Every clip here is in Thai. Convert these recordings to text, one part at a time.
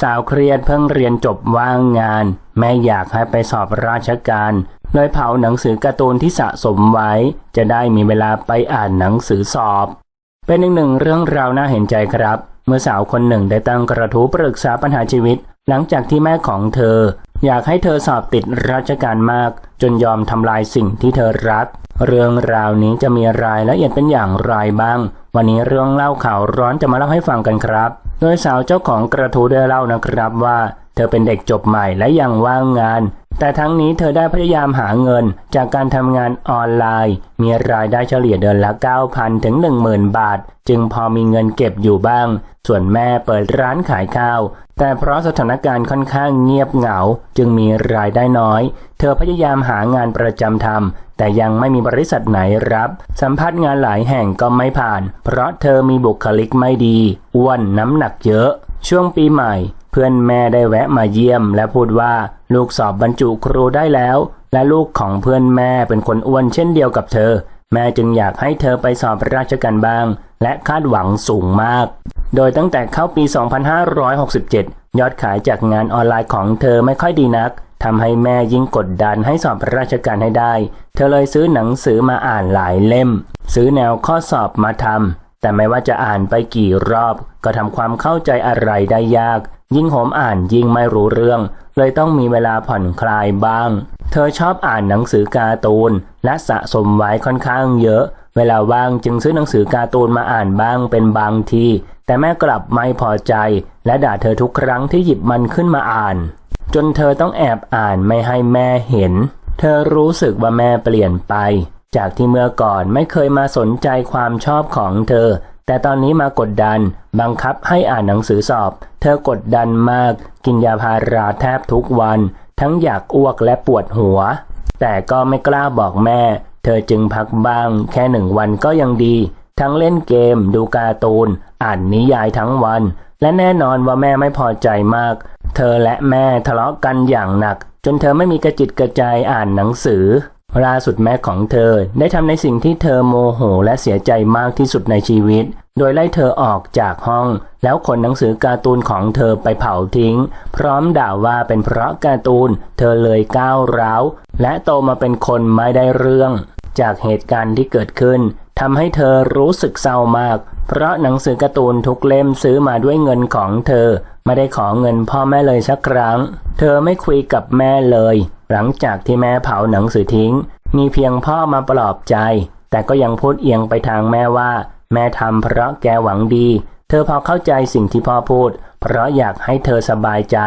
สาวเครียดเพิ่งเรียนจบว่างงาน แม่อยากให้ไปสอบราชการเลยเผาหนังสือการ์ตูนที่สะสมไว้ จะได้มีเวลาไปอ่านหนังสือสอบ เป็นอีกหนึ่งเรื่องราวน่าเห็นใจครับ เมื่อสาวคนหนึ่งได้ตั้งกระทู้ปรึกษาปัญหาชีวิต หลังจากที่แม่ของเธอ อยากให้เธอสอบติดราชการมาก จนยอมทำลายสิ่งที่เธอรัก เรื่องราวนี้จะมีรายละเอียดเป็นอย่างไรบ้าง วันนี้เรื่องเล่าข่าวร้อนจะมาเล่าให้ฟังกันครับ โดยสาวเจ้าของกระทู้ได้เล่านะครับว่า เธอเป็นเด็กจบใหม่และยังว่างงาน แต่ทั้งนี้เธอได้พยายามหาเงิน จากการทำงานออนไลน์ มีรายได้เฉลี่ยเดือนละ 9,000 ถึง 10,000 บาท จึงพอมีเงินเก็บอยู่บ้าง ส่วนแม่เปิดร้านขายข้าว แต่เพราะสถานการณ์ค่อนข้างเงียบเหงา จึงมีรายได้น้อย เธอพยายามหางานประจำทำแต่ยังไม่มีบริษัทไหนรับ สัมภาษณ์งานหลายแห่งก็ไม่ผ่าน เพราะเธอมีบุคลิกไม่ดีอ้วนน้ำหนักเยอะ ช่วงปีใหม่ เพื่อนแม่ได้แวะมาเยี่ยม และพูดว่าลูกสอบบรรจุครูได้แล้ว และลูกของเพื่อนแม่เป็นคนอ้วนเช่นเดียวกับเธอ แม่จึงอยากให้เธอไปสอบราชการบ้าง และคาดหวังสูงมาก โดยตั้งแต่เข้าปี 2567 ยอดขายจากงานออนไลน์ของเธอไม่ค่อยดีนักทำให้แม่ยิ่งกดดันให้สอบราชการให้ได้ เธอเลยซื้อหนังสือมาอ่านหลายเล่ม ซื้อแนวข้อสอบมาทำ แต่ไม่ว่าจะอ่านไปกี่รอบ ก็ทำความเข้าใจอะไรได้ยาก ยิ่งโหมอ่านยิ่งไม่รู้เรื่อง เลยต้องมีเวลาผ่อนคลายบ้าง เธอชอบอ่านหนังสือการ์ตูน และสะสมไว้ค่อนข้างเยอะ เวลาว่างจึงซื้อหนังสือการ์ตูนมาอ่านบ้างเป็นบางที แต่แม่กลับไม่พอใจ และด่าเธอทุกครั้งที่หยิบมันขึ้นมาอ่าน จนเธอต้องแอบอ่านไม่ให้แม่เห็น เธอรู้สึกว่าแม่เปลี่ยนไป จากที่เมื่อก่อนไม่เคยมาสนใจความชอบของเธอ แต่ตอนนี้มากดดัน บังคับให้อ่านหนังสือสอบ เธอกดดันมาก กินยาพาราแทบทุกวัน ทั้งอยากอ้วกและปวดหัว แต่ก็ไม่กล้าบอกแม่ เธอจึงพักบ้าง แค่หนึ่งวันก็ยังดี ทั้งเล่นเกม ดูการ์ตูน อ่านนิยายทั้งวัน และแน่นอนว่าแม่ไม่พอใจมาก เธอและแม่ทะเลาะกันอย่างหนัก จนเธอไม่มีกระจิตกระใจอ่านหนังสือ ล่าสุดแม่ของเธอได้ทำในสิ่งที่เธอโมโหและเสียใจมากที่สุดในชีวิต โดยไล่เธอออกจากห้อง แล้วขนหนังสือการ์ตูนของเธอไปเผาทิ้ง พร้อมด่าว่าเป็นเพราะการ์ตูน เธอเลยก้าวร้าว และโตมาเป็นคนไม่ได้เรื่อง จากเหตุการณ์ที่เกิดขึ้นทำให้เธอรู้สึกเศร้ามาก เพราะหนังสือการ์ตูนทุกเล่มซื้อมาด้วยเงินของเธอ ไม่ได้ขอเงินพ่อแม่เลยสักครั้ง เธอไม่คุยกับแม่เลย หลังจากที่แม่เผาหนังสือทิ้ง มีเพียงพ่อมาปลอบใจ แต่ก็ยังพูดเอียงไปทางแม่ว่า แม่ทำเพราะแกหวังดี เธอพอเข้าใจสิ่งที่พ่อพูด เพราะอยากให้เธอสบายใจ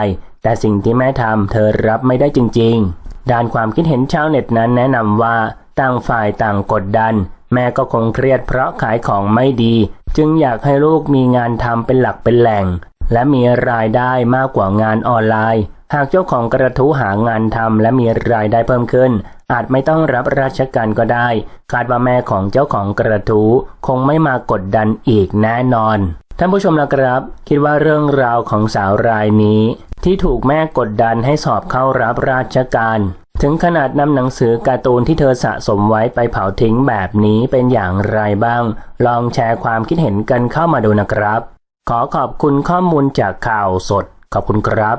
แต่สิ่งที่แม่ทำเธอรับไม่ได้จริง ๆ ด้านความคิดเห็นชาวเน็ตนั้นแนะนำว่าต่างฝ่ายต่างกดดัน แม่ก็คงเครียดเพราะขายของไม่ดี จึงอยากให้ลูกมีงานทำเป็นหลักเป็นแหล่ง และมีรายได้มากกว่างานออนไลน์ หากเจ้าของกระทู้หางานทำและมีรายได้เพิ่มขึ้น อาจไม่ต้องรับราชการก็ได้ คาดว่าแม่ของเจ้าของกระทู้คงไม่มากดดันอีกแน่นอนท่านผู้ชมนะครับ คิดว่าเรื่องราวของสาวรายนี้ ที่ถูกแม่กดดันให้สอบเข้ารับราชการ ถึงขนาดนำหนังสือการ์ตูนที่เธอสะสมไว้ไปเผาทิ้งแบบนี้เป็นอย่างไรบ้าง ลองแชร์ความคิดเห็นกันเข้ามาดูนะครับ ขอขอบคุณข้อมูลจากข่าวสด ขอบคุณครับ